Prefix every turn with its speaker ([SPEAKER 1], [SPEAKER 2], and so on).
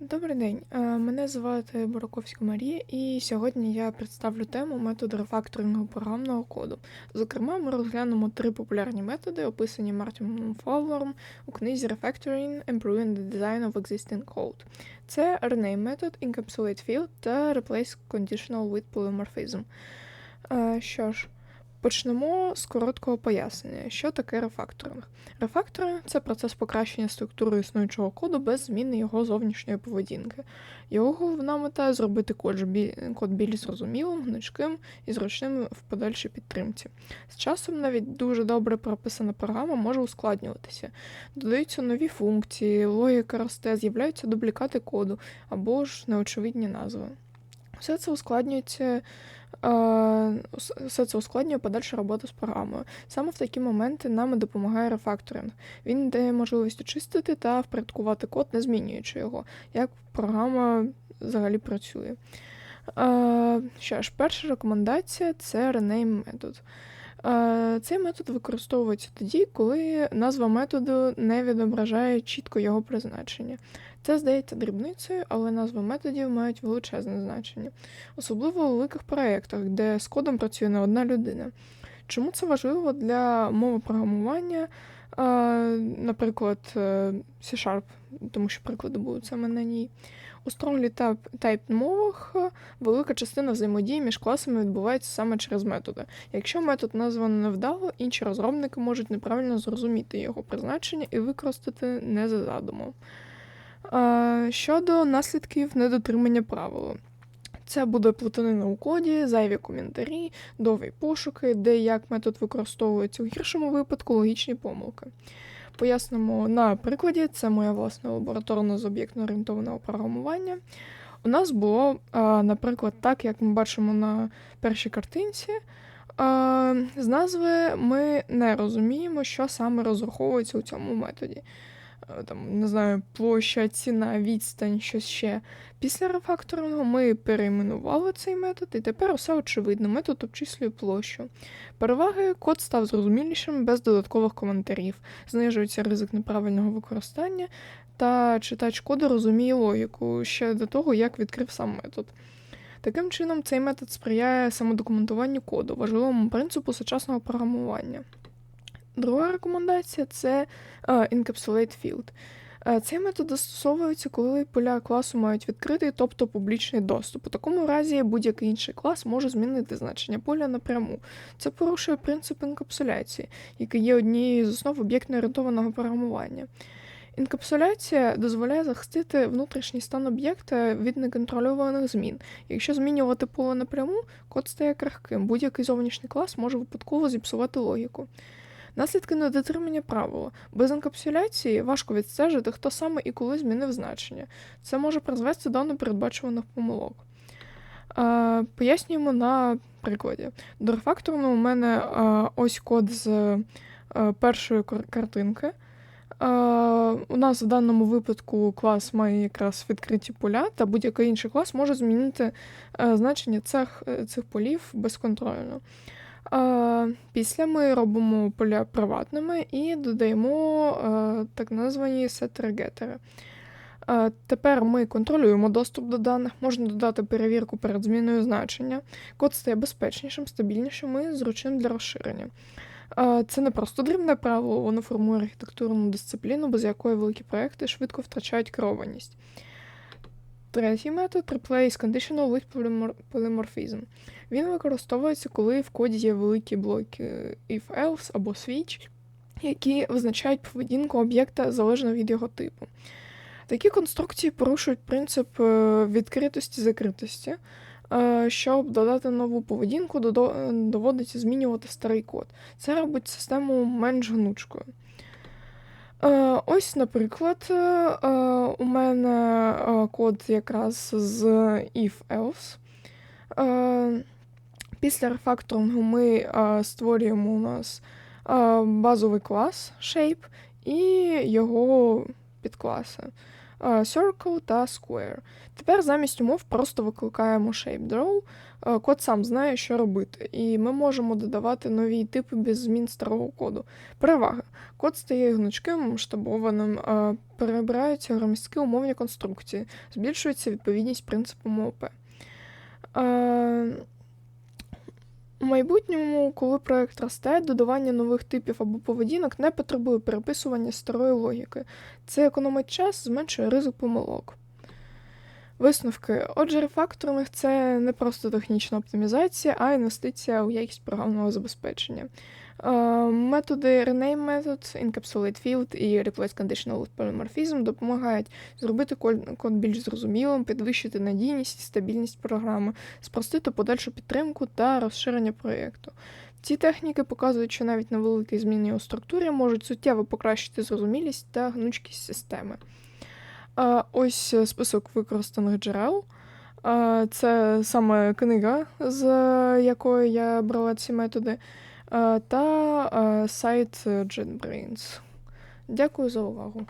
[SPEAKER 1] Добрий день, Е, мене звати Бураковська Марія, і сьогодні я представлю тему методу рефакторингу програмного коду. Зокрема, ми розглянемо три популярні методи, описані Мартіном Фовлером у книзі Refactoring Improving the Design of Existing Code. Це rename метод, encapsulate field та replace conditional with polymorphism. Е, Що ж, почнемо з короткого пояснення, що таке рефакторинг. Рефакторинг це процес покращення структури існуючого коду без зміни його зовнішньої поведінки. Його головна мета зробити код, більш зрозумілим, гнучким і зручним в подальшій підтримці. З часом навіть дуже добре прописана програма може ускладнюватися. Додаються нові функції, логіка росте, з'являються дублікати коду або ж неочевидні назви. Все це ускладнюється. Е, Все це ускладнює подальшу роботу з програмою. Саме в такі моменти нам допомагає рефакторинг. Він дає можливість очистити та впорядкувати код, не змінюючи його, як програма взагалі працює. Е, Що ж, перша рекомендація це rename метод. Е, Цей метод використовується тоді, коли назва методу не відображає чітко його призначення. Це здається дрібницею, але назви методів мають величезне значення, особливо у великих проєктах, де з кодом працює не одна людина. Чому це важливо для мови програмування, наприклад, е, C-Sharp, тому що приклади будуть саме на ній. У Strongly Type- Typed мовах е, велика частина взаємодії між класами відбувається саме через методи. Якщо метод названо невдало, інші розробники можуть неправильно зрозуміти його призначення і використати не за задумом. Щодо наслідків недотримання правил. Це буде плутанина у коді, зайві коментарі, довгі пошуки, де як метод використовується у гіршому випадку логічні помилки. Пояснимо на прикладі, це моя власна лабораторна з об'єктно орієнтованого програмування. У нас було, наприклад, так, як ми бачимо на першій картинці. З назви ми не розуміємо, що саме розраховується у цьому методі. Е, Там, не знаю, площа, ціна, відстань, щось ще. Після рефакторингу ми перейменували цей метод, і тепер все очевидно. Метод обчислює площу. Переваги код став зрозумілішим без додаткових коментарів, знижується ризик неправильного використання, та читач коду розуміє логіку ще до того, як відкрив сам метод. Таким чином, цей метод сприяє самодокументуванню коду, важливому принципу сучасного програмування. Друга рекомендація це е, Encapsulate Field. Е, Цей метод застосовується, коли поля класу мають відкритий, тобто публічний доступ. У такому разі будь-який інший клас може змінити значення поля напряму. Це порушує принцип інкапсуляції, який є однією з основ об'єктно-орієнтованого програмування. Інкапсуляція дозволяє захистити внутрішній стан об'єкта від неконтрольованих змін. Якщо змінювати поле напряму, код стає крихким. Будь-який зовнішній клас може випадково зіпсувати логіку. Наслідки недотримання правила. Без інкапсуляції важко відстежити, хто саме і коли змінив значення. Це може призвести до непередбачуваних помилок. Е, пояснюємо на прикладі. До рефакторного у мене е, ось код з е, першої картинки. Е, у нас в даному випадку клас має якраз відкриті поля, та будь-який інший клас може змінити е, значення цих, е, цих полів безконтрольно. Е, Після ми робимо поля приватними і додаємо е, так названі сетер-гетери. Е, Тепер ми контролюємо доступ до даних, можна додати перевірку перед зміною значення. Код стає безпечнішим, стабільнішим і зручним для розширення. Це не просто дрібне правило, воно формує архітектурну дисципліну, без якої великі проекти швидко втрачають керованість. Третій метод replace conditional with polymor- polymorphism. Він використовується, коли в коді є великі блоки if-else або switch, які визначають поведінку об'єкта залежно від його типу. Такі конструкції порушують принцип е, відкритості закритості. Е, Щоб додати нову поведінку, е, доводиться змінювати старий код. Це робить систему менш гнучкою. Е, Ось, наприклад, е, е, у мене код якраз з if-else. Після рефакторингу ми створюємо у нас базовий клас Shape і його підкласи. Circle та Square. Тепер замість умов просто викликаємо ShapeDraw. Код сам знає, що робити, і ми можемо додавати нові типи без змін старого коду. Перевага. Код стає гнучким, масштабованим, е, перебираються громістки умовні конструкції, збільшується відповідність принципам ООП. У майбутньому, коли проект росте, додавання нових типів або поведінок не потребує переписування старої логіки. Це економить час, зменшує ризик помилок. Висновки. Отже, рефакторинг це не просто технічна оптимізація, а інвестиція у якість програмного забезпечення. Е, Методи Rename Method, Encapsulate Field і Replace Conditional Polymorphism допомагають зробити код більш зрозумілим, підвищити надійність і стабільність програми, спростити подальшу підтримку та розширення проєкту. Ці техніки показують, що навіть невеликі зміни у структурі можуть суттєво покращити зрозумілість та гнучкість системи. Ось е, список використаних джерел. Це саме книга, з якої я брала ці методи, та а, сайт JetBrains. Дякую за увагу.